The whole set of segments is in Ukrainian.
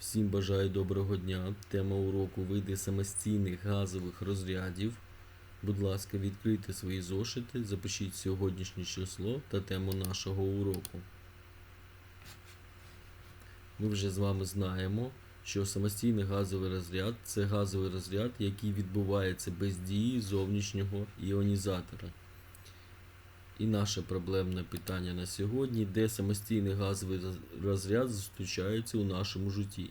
Всім бажаю доброго дня. Тема уроку види самостійних газових розрядів. Будь ласка, відкрийте свої зошити, запишіть сьогоднішнє число та тему нашого уроку. Ми вже з вами знаємо, що самостійний газовий розряд це газовий розряд, який відбувається без дії зовнішнього іонізатора. І наше проблемне питання на сьогодні, де самостійний газовий розряд зустрічається у нашому житті.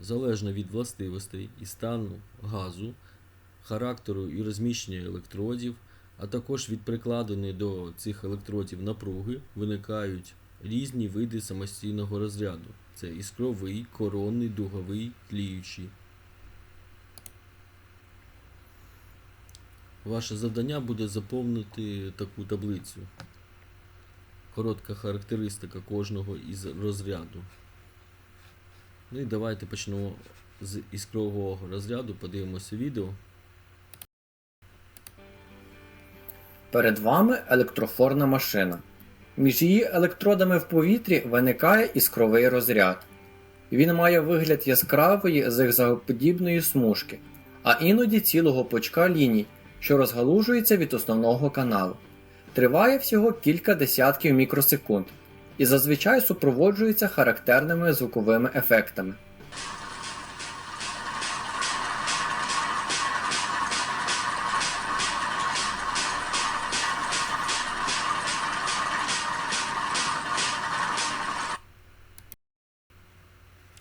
Залежно від властивостей і стану газу, характеру і розміщення електродів, а також від прикладеної до цих електродів напруги, виникають різні види самостійного розряду. Це іскровий, коронний, дуговий, тліючий. Ваше завдання буде заповнити таку таблицю. Коротка характеристика кожного із розряду. Ну і давайте почнемо з іскрового розряду, подивимося відео. Перед вами електрофорна машина. Між її електродами в повітрі виникає іскровий розряд. Він має вигляд яскравої зигзагоподібної смужки, а іноді цілого пучка ліній, що розгалужується від основного каналу. Триває всього кілька десятків мікросекунд і зазвичай супроводжується характерними звуковими ефектами.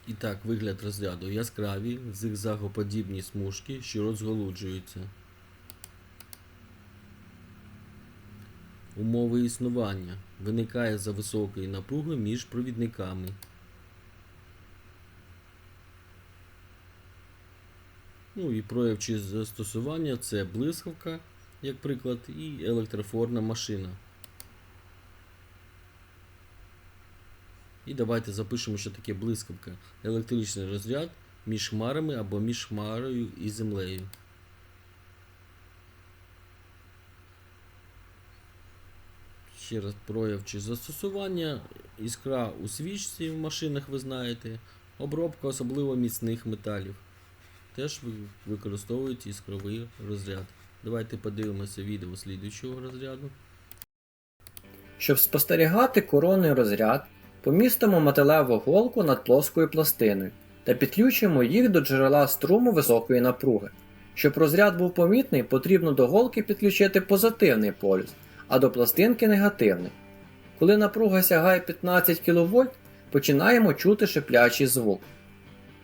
І так, вигляд розряду яскраві, зигзагоподібні смужки, що розголуджуються. Умови існування виникає за високої напруги між провідниками. Ну і прояв чи застосування це блискавка, як приклад, і електрофорна машина. І давайте запишемо, що таке блискавка. Електричний розряд між хмарами або між хмарою і землею. Ще раз прояв чи застосування. Іскра у свічці в машинах ви знаєте. Обробка особливо міцних металів. Теж використовують іскровий розряд. Давайте подивимося відео слідуючого розряду. Щоб спостерігати коронний розряд, помістимо металеву голку над плоскою пластиною та підключимо їх до джерела струму високої напруги. Щоб розряд був помітний, потрібно до голки підключити позитивний полюс, а до пластинки негативний. Коли напруга сягає 15 кВт, починаємо чути шиплячий звук.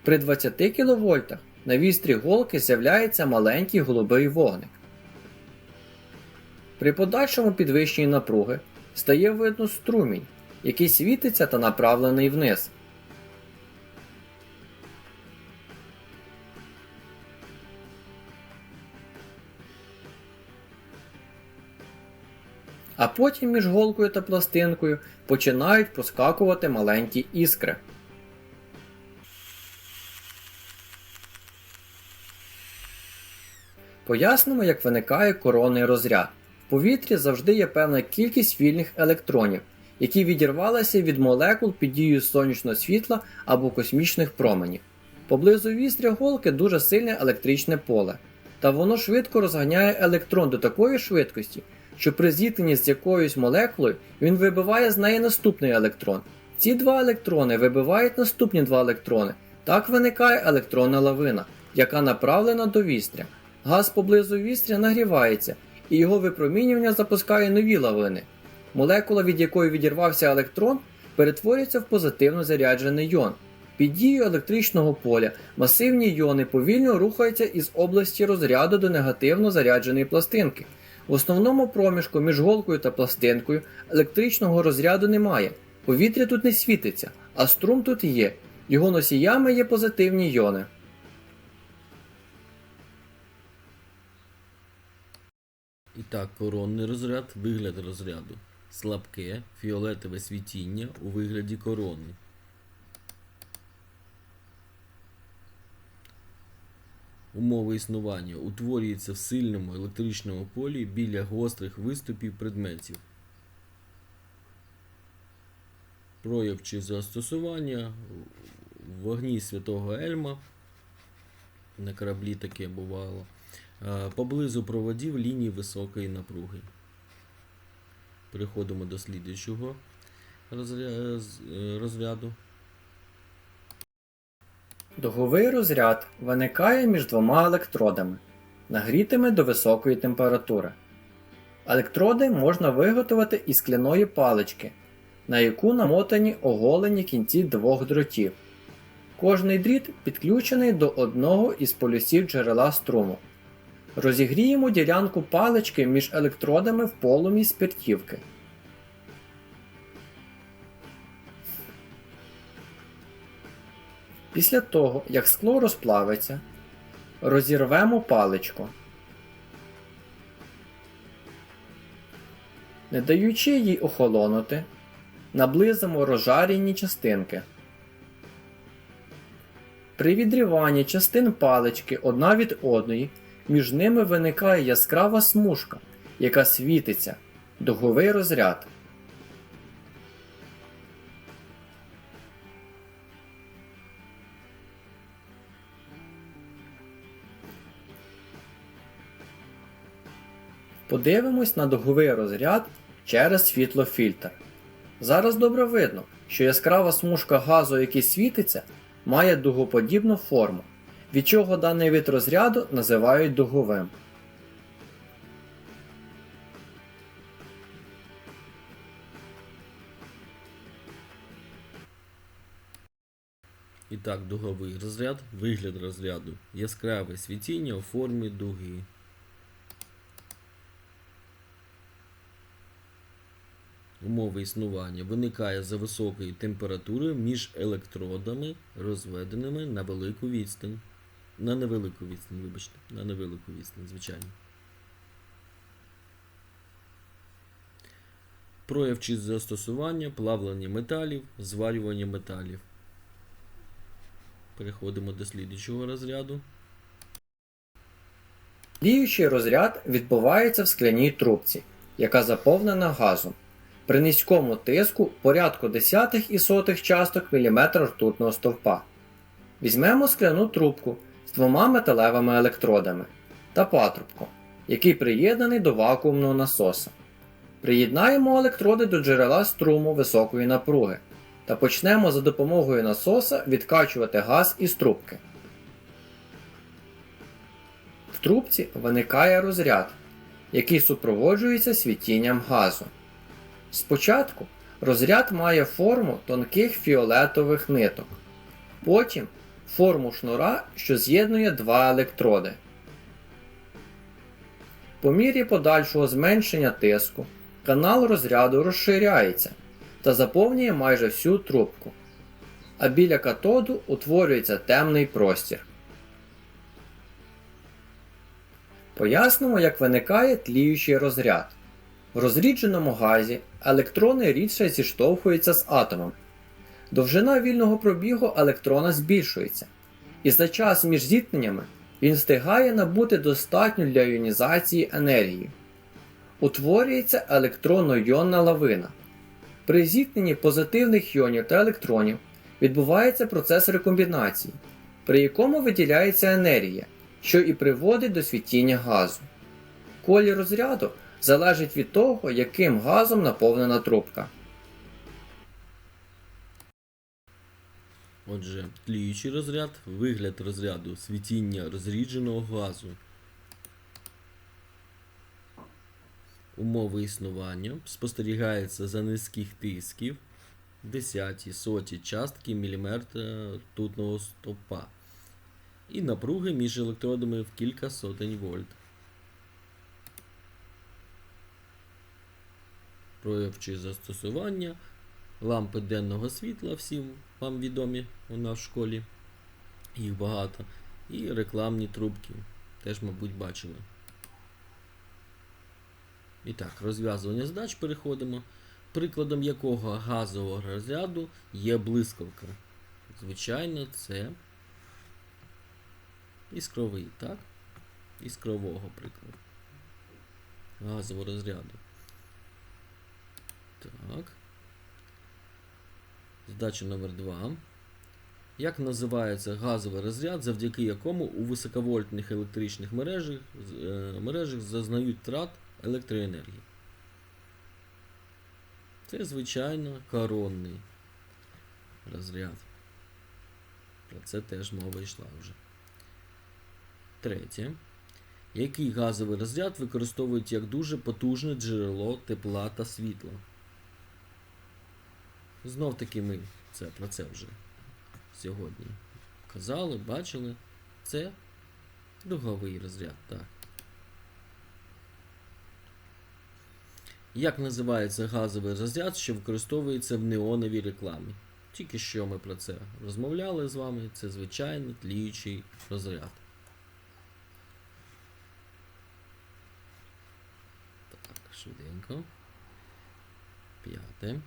При 20 кВт на вістрі голки з'являється маленький голубий вогник. При подальшому підвищенні напруги стає видно струмінь, який світиться та направлений вниз. А потім між голкою та пластинкою починають проскакувати маленькі іскри. Пояснимо, як виникає коронний розряд. В повітрі завжди є певна кількість вільних електронів, які відірвалися від молекул під дією сонячного світла або космічних променів. Поблизу вістря голки дуже сильне електричне поле, та воно швидко розганяє електрон до такої швидкості, що при зіткненні з якоюсь молекулою він вибиває з неї наступний електрон. Ці два електрони вибивають наступні два електрони. Так виникає електронна лавина, яка направлена до вістря. Газ поблизу вістря нагрівається, і його випромінювання запускає нові лавини. Молекула, від якої відірвався електрон, перетворюється в позитивно заряджений йон. Під дією електричного поля масивні йони повільно рухаються із області розряду до негативно зарядженої пластинки. В основному проміжку між голкою та пластинкою електричного розряду немає. Повітря тут не світиться, а струм тут є. Його носіями є позитивні йони. І так, коронний розряд, вигляд розряду. Слабке, фіолетове світіння у вигляді корони. Умови існування утворюється в сильному електричному полі біля гострих виступів предметів. прояв чи застосування вогні святого Ельма. На кораблі таке бувало. Поблизу проводів лінії високої напруги. Переходимо до з- е, розряду. Дуговий розряд виникає між двома електродами, нагрітими до високої температури. Електроди можна виготовити із скляної палички, на яку намотані оголені кінці двох дротів. Кожний дріт підключений до одного із полюсів джерела струму. Розігріємо ділянку палички між електродами в полум'ї спиртівки. Після того, як скло розплавиться, розірвемо паличку. Не даючи їй охолонути, наблизимо розжарені частинки. При відриванні частин палички одна від одної, між ними виникає яскрава смужка, яка світиться, дуговий розряд. Подивимось на дуговий розряд через світлофільтр. Зараз добре видно, що яскрава смужка газу, який світиться, має дугоподібну форму, від чого даний вид розряду називають дуговим. І так, дуговий розряд, вигляд розряду, яскраве світіння у формі дуги. Умови існування виникає за високою температурою між електродами, розведеними на велику відстань. На невелику відстань, вибачте, на невелику відстань, звичайно. Прояв чи застосування, плавлення металів, зварювання металів. Переходимо до слідчого розряду. Діючий розряд відбувається в скляній трубці, яка заповнена газом. При низькому тиску порядку десятих і сотих часток міліметра ртутного стовпа. Візьмемо скляну трубку з двома металевими електродами та патрубком, який приєднаний до вакуумного насоса. Приєднаємо електроди до джерела струму високої напруги та почнемо за допомогою насоса відкачувати газ із трубки. В трубці виникає розряд, який супроводжується світінням газу. Спочатку розряд має форму тонких фіолетових ниток, потім форму шнура, що з'єднує два електроди. По мірі подальшого зменшення тиску канал розряду розширяється та заповнює майже всю трубку, а біля катоду утворюється темний простір. Пояснимо, як виникає тліючий розряд. В розрідженому газі електрони рідше зіштовхуються з атомом. Довжина вільного пробігу електрона збільшується, і за час між зіткненнями він встигає набути достатньо для іонізації енергії. Утворюється електронно-йонна лавина. При зіткненні позитивних йонів та електронів відбувається процес рекомбінації, при якому виділяється енергія, що і приводить до світіння газу. Колір розряду залежить від того, яким газом наповнена трубка. Отже, тліючий розряд, вигляд розряду, світіння розрідженого газу. Умови існування спостерігається за низьких тисків, десяті, соті частки міліметра ртутного стовпа і напруги між електродами в кілька сотень вольт. Прояв чи застосування лампи денного світла, всі вам відомі у нас в школі, їх багато. І рекламні трубки, теж, мабуть, бачили. І так, розв'язування задач переходимо, прикладом якого газового розряду є блискавка. Звичайно, це іскровий, так? Іскрового прикладу. Газового розряду. Так. Задача номер 2. Як називається газовий розряд, завдяки якому у високовольтних електричних мережах, е, мережах зазнають втрат електроенергії? Це, звичайно, коронний розряд. Про це теж мова йшла вже. Третє. Який газовий розряд використовують як дуже потужне джерело тепла та світла? Знов таки ми це, про це вже сьогодні казали, бачили. Це дуговий розряд, так. Як називається газовий розряд, що використовується в неоновій рекламі? Тільки що ми про це розмовляли з вами. Це звичайний тліючий розряд. Так, швиденько. П'яте.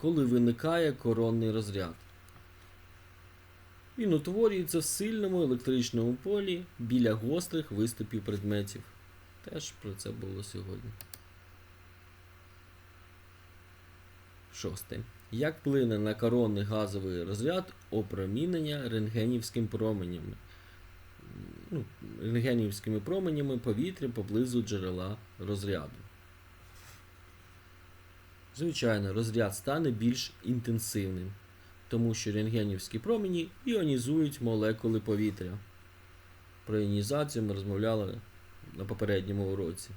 Коли виникає коронний розряд? Він утворюється в сильному електричному полі біля гострих виступів предметів. Теж про це було сьогодні. Шосте. Як вплине на коронний газовий розряд опромінення рентгенівським променями? Ну, рентгенівськими променями повітря поблизу джерела розряду. Звичайно, розряд стане більш інтенсивним, тому що рентгенівські промені іонізують молекули повітря. Про іонізацію ми розмовляли на попередньому уроці.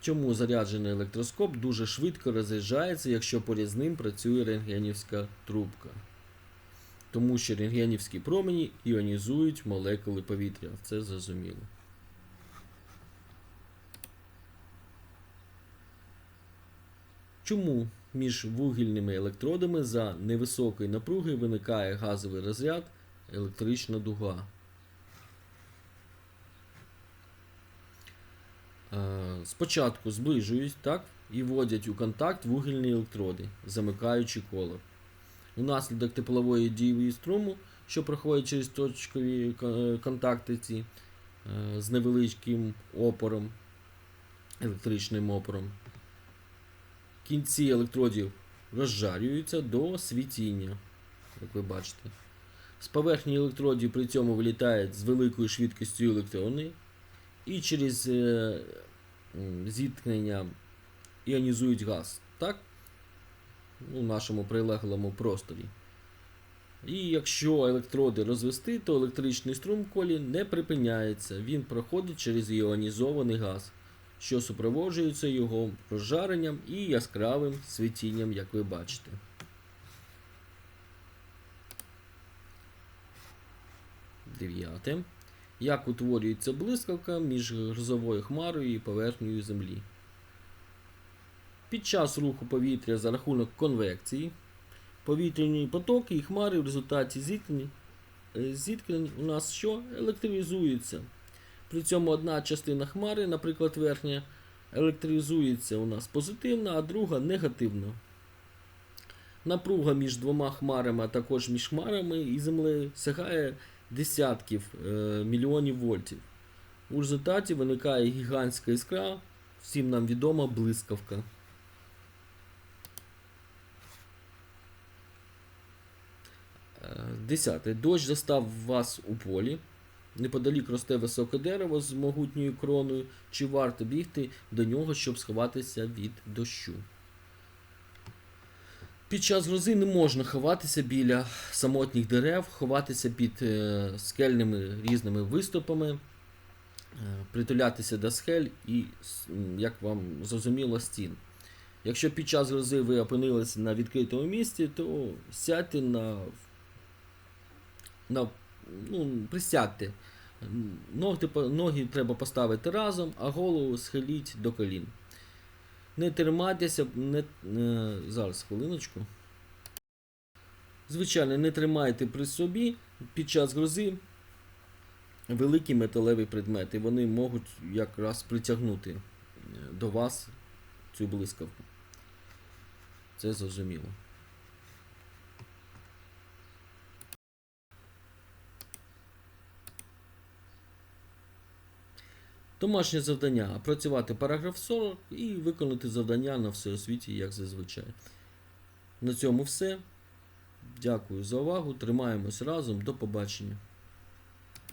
Чому заряджений електроскоп дуже швидко розряджається, якщо поряд з ним працює рентгенівська трубка? Тому що рентгенівські промені іонізують молекули повітря. Це зрозуміло. Чому між вугільними електродами за невисокої напруги виникає газовий розряд, електрична дуга? Е, Спочатку зближують так, і вводять у контакт вугільні електроди, замикаючи коло. Унаслідок теплової дії струму, що проходить через точкові е, контакти ці, е, з невеличким опором, електричним опором, кінці електродів розжарюються до світіння, як ви бачите. З поверхні електродів при цьому вилітають з великою швидкістю електрони і через е, зіткнення іонізують газ. Так? У нашому прилеглому просторі. І якщо електроди розвести, то електричний струм колі не припиняється. Він проходить через іонізований газ, що супроводжується його розжаренням і яскравим світінням, як ви бачите. Дев'яте. Як утворюється блискавка між грозовою хмарою і поверхнею Землі? Під час руху повітря за рахунок конвекції повітряні потоки і хмари в результаті зіткнень, е, зіткнень у нас що? Електризуються. При цьому одна частина хмари, наприклад, верхня, електризується у нас позитивно, а друга негативно. Напруга між двома хмарами, а також між хмарами і землею сягає десятків е, мільйонів вольтів. У результаті виникає гігантська іскра, всім нам відома блискавка. Е, Десяте. Дощ застав вас у полі. Неподалік росте високе дерево з могутньою кроною. Чи варто бігти до нього, щоб сховатися від дощу? Під час грози не можна ховатися біля самотніх дерев, ховатися під е, скельними різними виступами, е, притулятися до скель і, як вам зрозуміло, стін. Якщо під час грози ви опинилися на відкритому місці, то сядьте на, на ну, присядьте. Ноги, ноги треба поставити разом, а голову схиліть до колін. Не тримайтеся, не, е, зараз хвилиночку. Звичайно, не тримайте при собі під час грози великі металеві предмети. Вони можуть якраз притягнути е, до вас цю блискавку. Це зрозуміло. Домашнє завдання опрацювати параграф 40 і виконати завдання на всеосвіті, як зазвичай. На цьому все. Дякую за увагу. Тримаємось разом. До побачення.